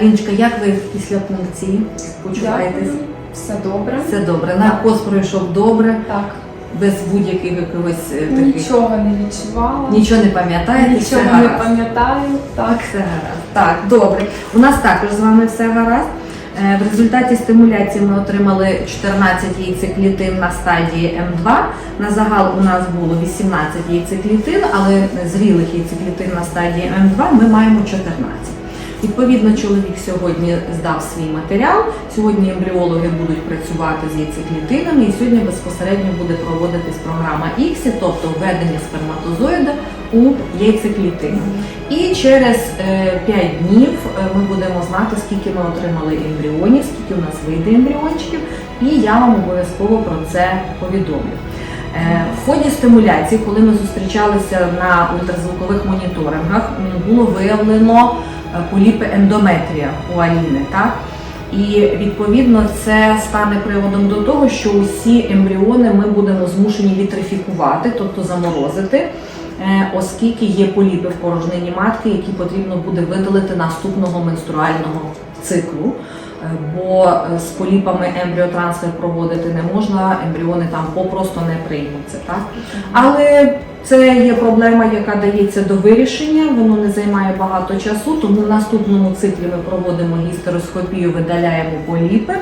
Аліночка, як ви після пункції почуваєтесь? Все добре. Все добре. Наркоз пройшов добре, Так. без будь-яких якихось е, таких. Нічого не відчувала. Нічого не пам'ятаєте, все Нічого не пам'ятаю. Так. Все гаразд. Так, добре. У нас також з вами все гаразд. Е, В результаті стимуляції ми отримали 14 яйцеклітин на стадії М2. На загал у нас було 18 яйцеклітин, але зрілих яйцеклітин на стадії М2 ми маємо 14. Відповідно, чоловік сьогодні здав свій матеріал. Сьогодні ембріологи будуть працювати з яйцеклітинами, і сьогодні безпосередньо буде проводитись програма ІКСІ, тобто введення сперматозоїда у яйцеклітину. І через 5 днів е, ми будемо знати, скільки ми отримали ембріонів, скільки у нас вийде ембріончиків, і я вам обов'язково про це повідомлю. Е, В ході стимуляції, коли ми зустрічалися на ультразвукових моніторингах, було виявлено е, поліпи ендометрія у Аліни. Так? І відповідно це стане приводом до того, що усі ембріони ми будемо змушені вітрифікувати, тобто заморозити, е, оскільки є поліпи в порожнині матки, які потрібно буде видалити наступного менструального циклу. Бо е, з поліпами ембріотрансфер проводити не можна, ембріони там попросту не приймуться. Так? Але це є проблема, яка дається до вирішення, воно не займає багато часу, тому в наступному циклі ми проводимо гістероскопію, видаляємо поліпи.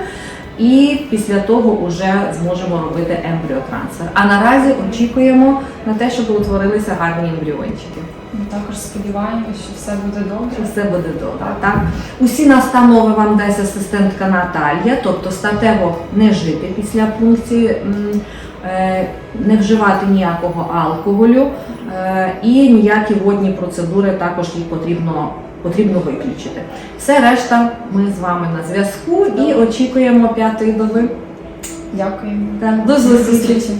І після того вже зможемо робити ембріотрансфер. А наразі очікуємо на те, щоб утворилися гарні ембріончики. Ми також сподіваємося, що все буде добре. все буде добре. Так? Усі настанови вам дасть асистентка Наталія, тобто статево не жити після пункції, не вживати ніякого алкоголю е, і ніякі водні процедури також їх потрібно, потрібно виключити. Все решта ми з вами на зв'язку і очікуємо п'ятої доби. Дякуємо. Так, до зустрічі.